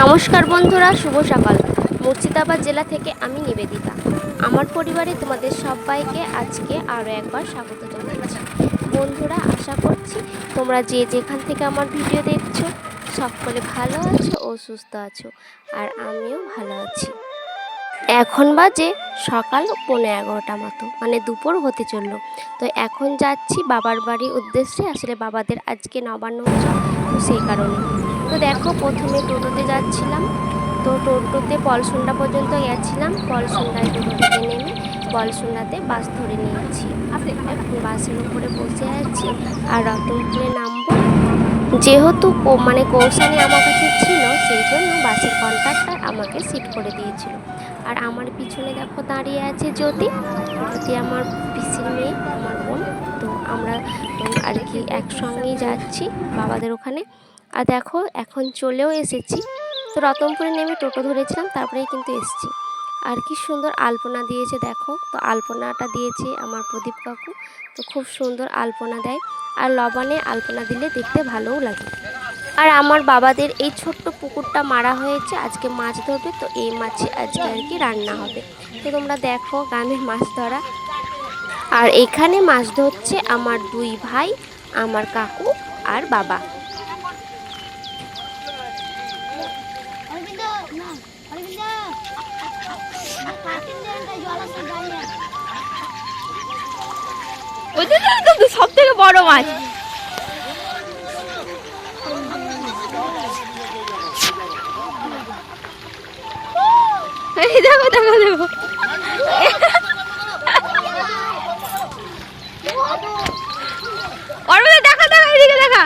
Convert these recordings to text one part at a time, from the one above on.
নমস্কার বন্ধুরা, শুভ সকাল। মুর্শিদাবাদ জেলা থেকে আমি নিবেদিতা। আমার পরিবারে তোমাদের সবাইকে আজকে আরও একবার স্বাগত জানাচ্ছি। বন্ধুরা, আশা করছি তোমরা যে যেখান থেকে আমার ভিডিও দেখছ, সকলে ভালো আছো ও সুস্থ আছো, আর আমিও ভালো আছি। এখন বাজে সকাল পৌনে এগারোটা মতো মানে দুপুর হতে চলল। তো এখন যাচ্ছি বাবার বাড়ির উদ্দেশ্যে, আসলে বাবাদের আজকে নবান্ন তো সেই কারণে। তো দেখো, প্রথমে টোটোতে যাচ্ছিলাম। তো টোটোতে পলসুন্ডা পর্যন্ত গেছিলাম। পলসুন্ডায় টোটো থেকে নেমে, পলসুন্ডাতে বাস ধরে নিয়েছি এখন বাসের উপরে বসে আছি আর রতনপুরে নামবো যেহেতু মানে কৌশানি আমার কাছে ছিল, সেই জন্য বাসের কন্ট্রাক্টর আমাকে সিট করে দিয়েছিল। আর আমার পিছনে দেখো দাঁড়িয়ে আছে জ্যোতি। জ্যোতি আমার পিসির মেয়ে, আমার বোন। তো আমরা আর কি একসঙ্গেই যাচ্ছি বাবাদের ওখানে। আর দেখো, এখন চলেও এসেছি। তো রতনপুরে নেমে টোটো ধরেছিলাম, তারপরেই কিন্তু এসেছি। আর কি সুন্দর আলপনা দিয়েছে, দেখো। তো আলপনাটা দিয়েছে আমার প্রদীপ কাকু। তো খুব সুন্দর আলপনা দেয়। আর লবণে আলপনা দিলে দেখতে ভালোও লাগে। আর আমার বাবাদের এই ছোট্ট পুকুরটা মারা হয়েছে, আজকে মাছ ধরবে, তো এই মাছে আজকে আর কি রান্না হবে। তো তোমরা দেখো গ্রামে মাছ ধরা। আর এখানে মাছ ধরছে আমার দুই ভাই, আমার কাকু আর বাবা। আছে তো সব থেকে বড় মাছ। দেখো দেখো দেখো অরবিন্দ দেখা দেখা এদিকে দেখা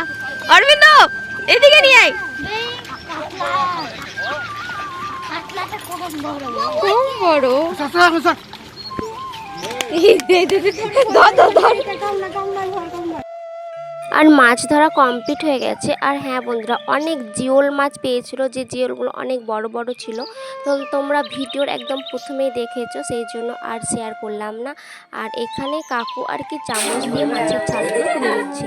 অরবিন্দ এদিকে নিয়ে আয় কাতলাটা কত বড় খুব বড় আর মাছ ধরা কমপ্লিট হয়ে গেছে। আর হ্যাঁ বন্ধুরা অনেক জিওল মাছ পেয়েছিল যে জিওলগুলো অনেক বড় বড় ছিল। তো তোমরা ভিডিওর একদম প্রথমেই দেখেছ সেই জন্য আর শেয়ার করলাম না। আর এখানে কাকু আর কি চামচ দিয়ে মাছের ছালগুলো তুলে নিচ্ছে।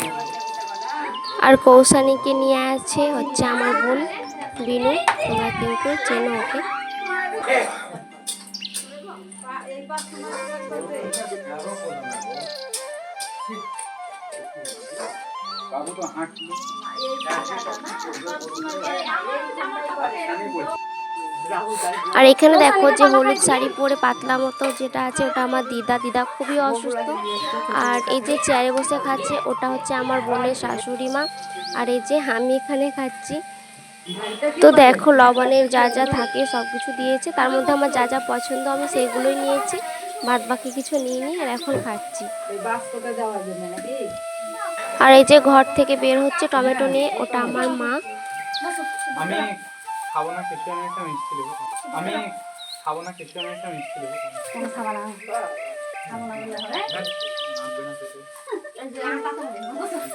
আর কৌশানীকে নিয়ে আছে হচ্ছে আমার বোন বিনু তোমরা কিন্তু চেনো ওকে। আর এখানে দেখো যে হলুদ শাড়ি পরে পাতলা মতো যেটা আছে, ওটা আমার দিদা। দিদা খুবই অসুস্থ। আর এই যে চেয়ারে বসে খাচ্ছে, ওটা হচ্ছে আমার বোনের শাশুড়ি মা। আর এই যে আমি এখানে খাচ্ছি। তো দেখো লবণের যা যা থাকে সব কিছু দিয়েছে। তার মধ্যে আমার যা যা পছন্দ আমি সেইগুলোই নিয়েছি। বাদ বাকি কিছু নিইনি, আর এখন খাচ্ছি। আর এই যে ঘর থেকে বের হচ্ছে টমেটো নিয়ে, ওটা আমার মা। খাব না কিছু আমি একটা মিষ্টি দেবো আমি খাব না কিছু আমি একটা মিষ্টি দেবো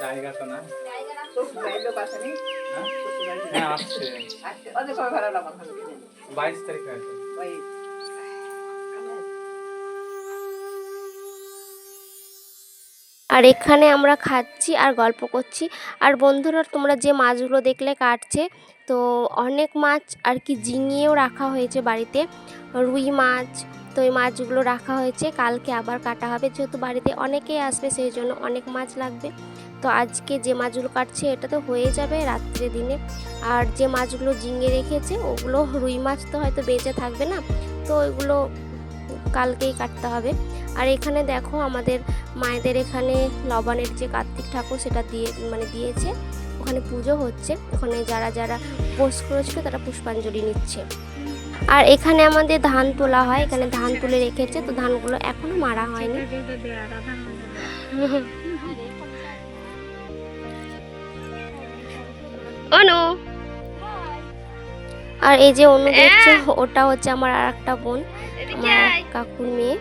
জায়গা তো না। হ্যাঁ? বাইশ তারিখে আছে আর এখানে আমরা খাচ্ছি আর গল্প করছি। আর বন্ধুরা, তোমরা যে মাছগুলো দেখলে কাটছে, তো অনেক মাছ আর কি জিঙিয়েও রাখা হয়েছে বাড়িতে। রুই মাছ, তো এই মাছগুলো রাখা হয়েছে। কালকে আবার কাটা হবে, যেহেতু বাড়িতে অনেকেই আসবে, সেই জন্য অনেক মাছ লাগবে। তো আজকে যে মাছগুলো কাটছে, এটা তো হয়ে যাবে রাত্রে দিনে। আর যে মাছগুলো জিঙে রেখেছে, ওগুলো রুই মাছ তো হয়তো বেঁচে থাকবে না, তো ওইগুলো কালকেই কাটতে হবে। আর এখানে দেখো আমাদের মায়েদের এখানে লবণের যে কার্তিক ঠাকুর সেটা দিয়ে মানে দিয়েছে। ওখানে পুজো হচ্ছে। ওখানে যারা যারা পোস্ট করেছিল তারা পুষ্পাঞ্জলি নিচ্ছে। আর এখানে আমাদের ধান তোলা হয়। এখানে ধান তুলে রেখেছে। তো ধানগুলো এখনও মারা হয়নি। অনু। আর এই যে অন্য দেখছ ওটা হচ্ছে আমার আর একটা বোন আমার কাকুর মেয়ে।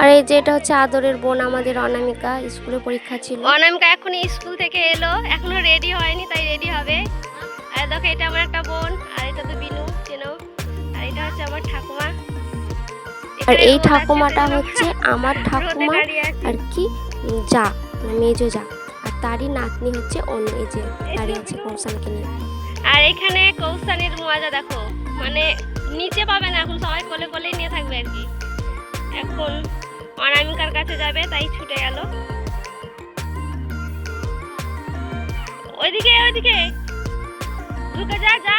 আর এই যে এটা হচ্ছে আদরের বোন আমাদের অনামিকা স্কুলে পরীক্ষা ছিল। অনামিকা এখন স্কুল থেকে এলো এখনও রেডি হয়নি তাই রেডি হবে। আর দেখো এটা আমার একটা বোন আর এটা তো বিনু চেনো। আর এটা হচ্ছে আমার ঠাকুমা। আর এই ঠাকুমাটা হচ্ছে আমার ঠাকুমা আর কি? যা মানে মেজো যা। আর তারই নাতনি হচ্ছে অন্য এই যে দাঁড়িয়ে আছে কৌশানকে নিয়ে। আর এখানে কৌশানের মজা দেখো মানে নিচে পাবে না এখন সবাই কোলে কোলেই নিয়ে থাকবে আর কি। এখন অনামিকার কাছে যাবে তাই ছুটে গেল। ওইদিকে ওইদিকে। ঢুকে যা যা।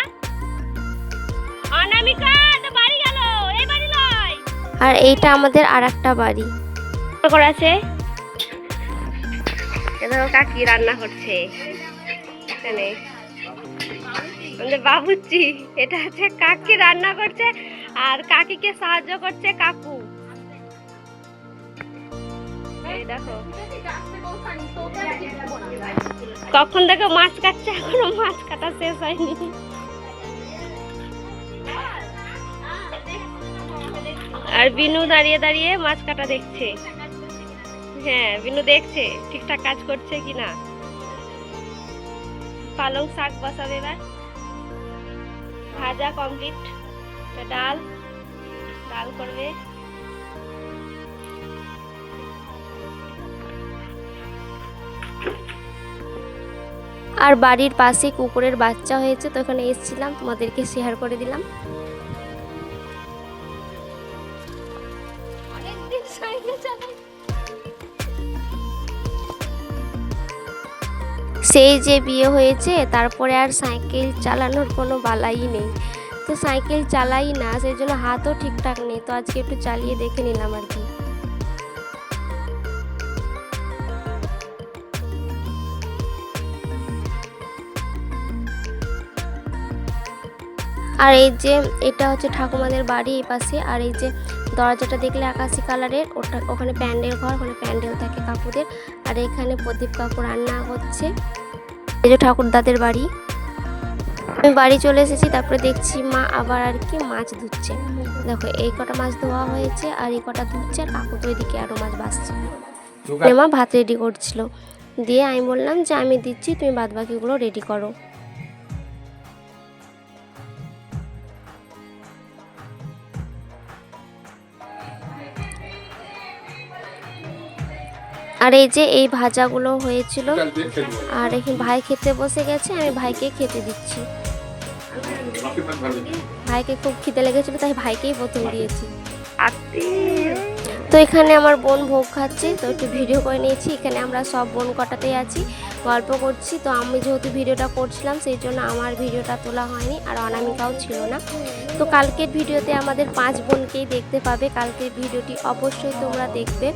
অনামিকা তো বাড়ি গেল এই বাড়ি লয়। আর এইটা আমাদের আর একটা বাড়ি। করে আছে এ দেখো কাকি রান্না করছে। এখানে। আমাদের বাবুচি এটা হচ্ছে কাকি রান্না করছে আর কাকিকে সাহায্য করছে কাকু। দেখো। কখন থেকে মাছ কাটছে, এখনও মাছ কাটা শেষ হয়নি। আর বিনু দাঁড়িয়ে দাঁড়িয়ে মাছ কাটা দেখছে। হ্যাঁ বিনু দেখছে ঠিকঠাক কাজ করছে কিনা। পালং শাক বসাবে এবার। ভাজা কমপ্লিট ডাল। ডাল করবে। আর বাড়ির পাশে কুকুরের বাচ্চা হয়েছে, তো ওখানে এসেছিলাম, তোমাদেরকে শেয়ার করে দিলাম। সেই যে বিয়ে হয়েছে, তারপরে আর সাইকেল চালানোর কোনো বালাই নেই। তো সাইকেল চালাই না, সেই জন্য হাতও ঠিকঠাক নেই, তো আজকে একটু চালিয়ে দেখে নিলাম আর কি। আর এই যে এটা হচ্ছে ঠাকুমাদের বাড়ি এই পাশে আর এই যে দরজাটা দেখলে আকাশি কালারের ওটা ওখানে প্যান্ডেল ঘর ওখানে প্যান্ডেল থাকে কাকুদের আর এখানে প্রদীপ কাকু রান্না হচ্ছে। এই যে ঠাকুরদাদের বাড়ি। আমি বাড়ি চলে এসেছি তারপরে দেখছি মা আবার আর কি মাছ ধুচ্ছে। দেখো এই কটা মাছ ধোয়া হয়েছে আর এই কটা ধুচ্ছে আর কাকু তো ওইদিকে আরও মাছ বাসছে মা ভাত রেডি করছিল। দিয়ে আমি বললাম যে আমি দিচ্ছি তুমি বাদ বাকিগুলো রেডি করো। আর এই যে এই ভাজাগুলো হয়েছিল আর এখন ভাই খেতে বসে গেছে আমি ভাইকে খেতে দিচ্ছি। ভাইকে খুব খিদে লেগেছিল তাই ভাইকেই প্রথম দিয়েছি। তো এখানে আমার বোন ভোগ খাচ্ছে তো একটু ভিডিও করে নিয়েছি এখানে আমরা সব বোন কটাতেই আছি গল্প করছি। তো আমি যেহেতু ভিডিওটা করছিলাম সেই জন্য আমার ভিডিওটা তোলা হয়নি আর অনামিকাও ছিল না। তো কালকের ভিডিওতে আমাদের পাঁচ বোনকেই দেখতে পাবে কালকের ভিডিওটি অবশ্যই তোমরা দেখবে।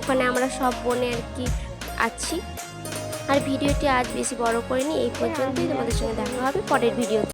ওখানে আমরা সব বোনে আর কি আছি। আর ভিডিওটি আজ বেশি বড় করিনি, এই পর্যন্তই। তোমাদের সঙ্গে দেখা হবে পরের ভিডিওতে।